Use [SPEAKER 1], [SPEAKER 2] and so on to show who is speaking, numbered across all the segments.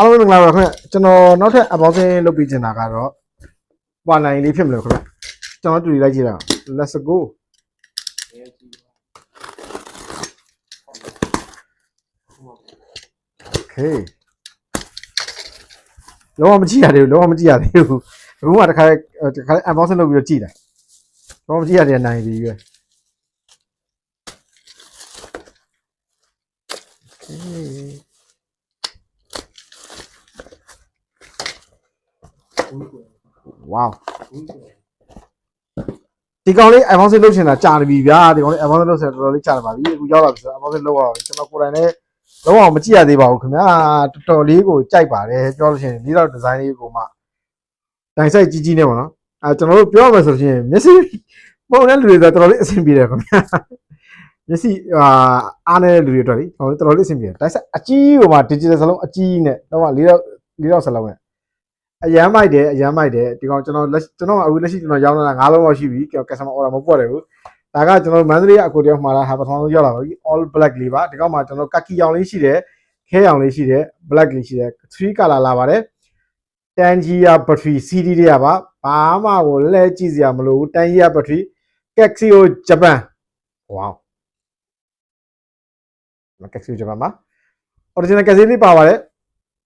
[SPEAKER 1] အားလုံးပဲမင်္ဂလာပါခင်ဗျကျွန်တော်နောက်ထပ်အပေါင်းစင်းလုပ်ပြီးချင်တာကတော့ပွာနိုင်လေးဖြစ်မလို့ခင်ဗျကျွန်တော်တူလိုက်ကြည့်တာ let's go okay လောမကြည့်ရသေးဘူးလောမကြည့်ရသေးဘူးအခုမှတစ်ခါတစ်ခါအပေါင်းစင်းလုပ်ပြီးတော့ကြည့်တာလောမကြည့်ရတဲ့နိုင်ပြီပဲ ဝေါဒီကောင်လေး iPhone 6လုတ်ချင်တာကြာနေပြီဗျာဒီကောင်လေး iPhone 6လုတ်ချင်တာတော်တော်လေးကြာနေပါပြီအခုရောက်လာပြီဆိုတော့ iPhone 6လုတ်ရအောင်ကျွန်တော်ကိုယ်တိုင်လည်းလုံးဝမကြည့်ရသေးပါဘူးခင်ဗျာတော်တော်လေးကိုကြိုက်ပါတယ်ပြောလို့ရှိရင်ဒီတော့ဒီဇိုင်းလေးကိုမှတိုင်ဆိုင်ကြီးကြီးနေပါတော့အဲကျွန်တော်တို့ပြောရမယ်ဆိုရင်မျက်စိပုံနဲ့လူတွေဆိုတော်တော်လေးအဆင်ပြေတယ်ခင်ဗျာမျက်စိအာအားနေတဲ့လူတွေအတွက်လေတော်တော်လေးအဆင်ပြေတယ်တိုင်ဆိုင်အကြီးဟိုမှာ digital စလုံးအကြီးနဲ့တော့၄တော့၄တော့စလုံးနဲ့ အရမ်းမိုက်တယ်အရမ်းမိုက်တယ်ဒီကောင်ကျွန်တော်လက်ကျွန်တော်အခုလက်ရှိကျွန်တော်ရောင်းလာတာ9လုံးလောက်ရှိပြီကျွန်တော် customer order မပွက်တယ်ဘူးဒါကကျွန်တော်မန္တလေးအကူတယောက်မှာလာဟာပထမဆုံးရောက်လာပါပြီ all black လေးပါဒီကောင်မှာကျွန်တော်ကက်ကီရောင်လေးရှိတယ်ခဲရောင်လေးရှိတယ် black လေးရှိတယ်3 color လာပါတယ်10 GA battery CD တွေကပါဘာမှကိုလဲကြည့်စရာမလိုဘူး10 GA battery Kexio Japan wow မ Kexio Japan ပါ original case လေးပါပါတယ်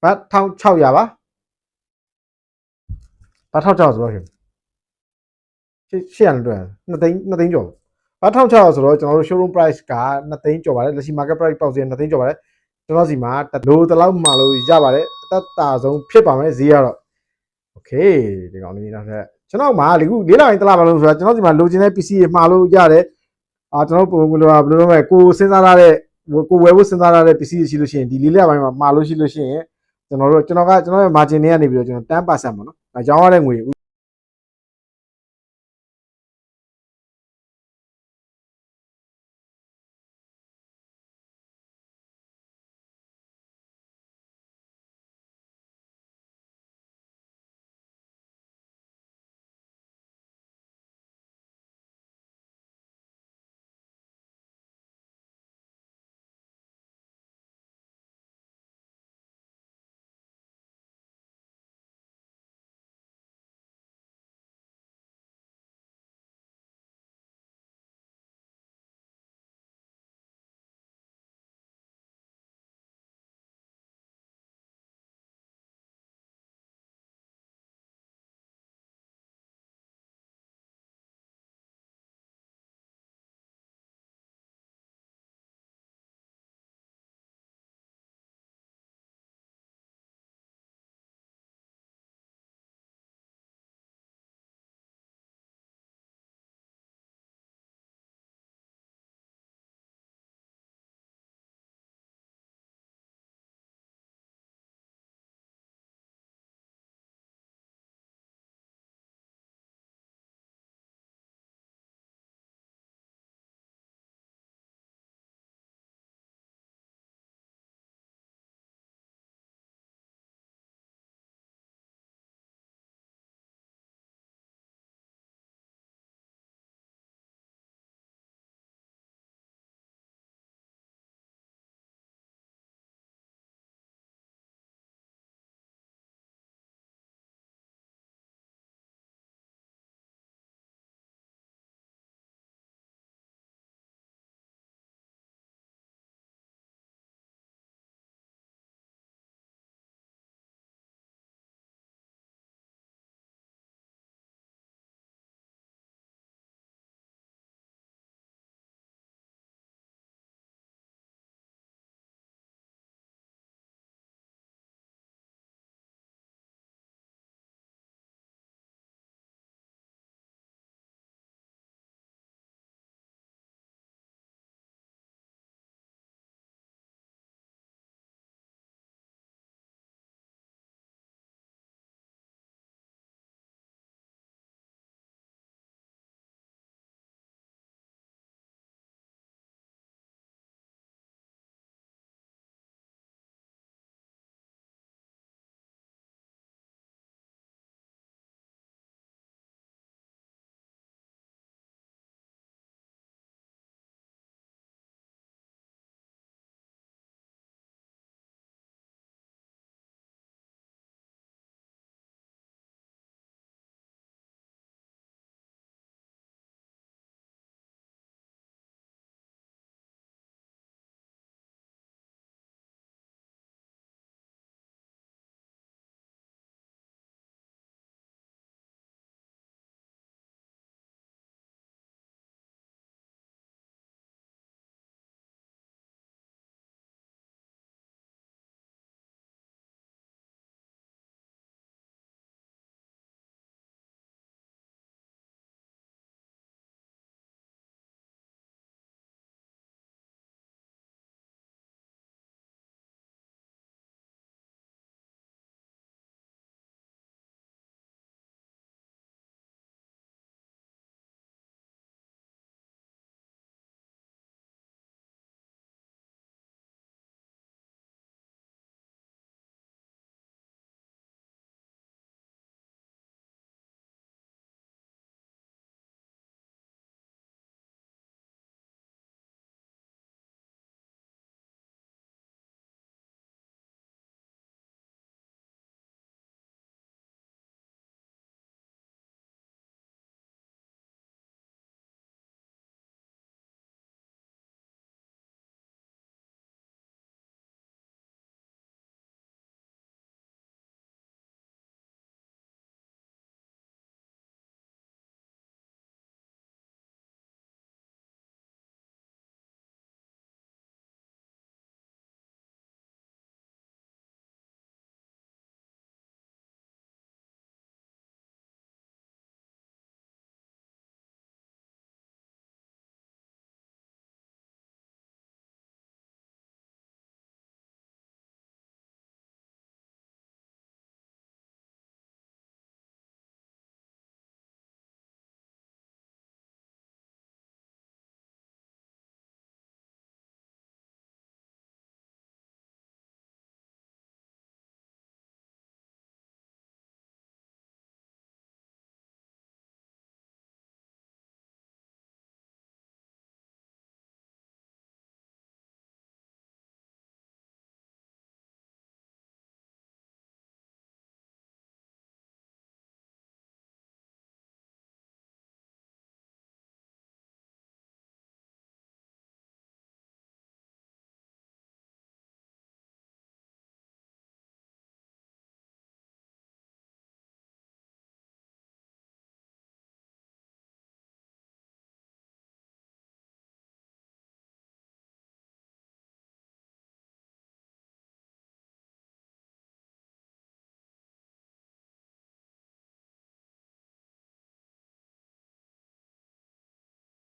[SPEAKER 1] ဘာ1600ပါ ဘာ1600ဆိုတော့ရှင်ရှေ့ရှေ့ရလို့တွေ့2သိန်း2သိန်းကျော်ဘာ1600ဆိုတော့ကျွန်တော်တို့ showroom price က2သိန်းကျော်ပါတယ်လက်ရှိ market price ပေါက်စီ2သိန်းကျော်ပါတယ်ကျွန်တော်စီမှာတလိုတလောက်မှလို့ရပါတယ်အသက်တာဆုံးဖြစ်ပါမယ်ဈေးကတော့ okay ဒီကောင်လေးနောက်ထပ်ကျွန်တော်မှာဒီခုလေးလာရင်တလားမလို့ဆိုတော့ကျွန်တော်စီမှာလိုချင်တဲ့ PC တွေမှာလို့ရတယ်အာကျွန်တော်ပုံမလို့ဘယ်လိုလဲကိုစဉ်းစားထားတဲ့ကိုဝယ်ဖို့စဉ်းစားထားတဲ့ PC တွေရှိလို့ရှိရင်ဒီလေးလာပိုင်းမှာမှာလို့ရှိလို့ရှိရင်ကျွန်တော်တို့ကျွန်တော်ကကျွန်တော်ရဲ့ margin တွေကနေပြီးတော့ကျွန်တော်10%ပေါ့နော်။ အဲရောင်းရတဲ့ငွေဥ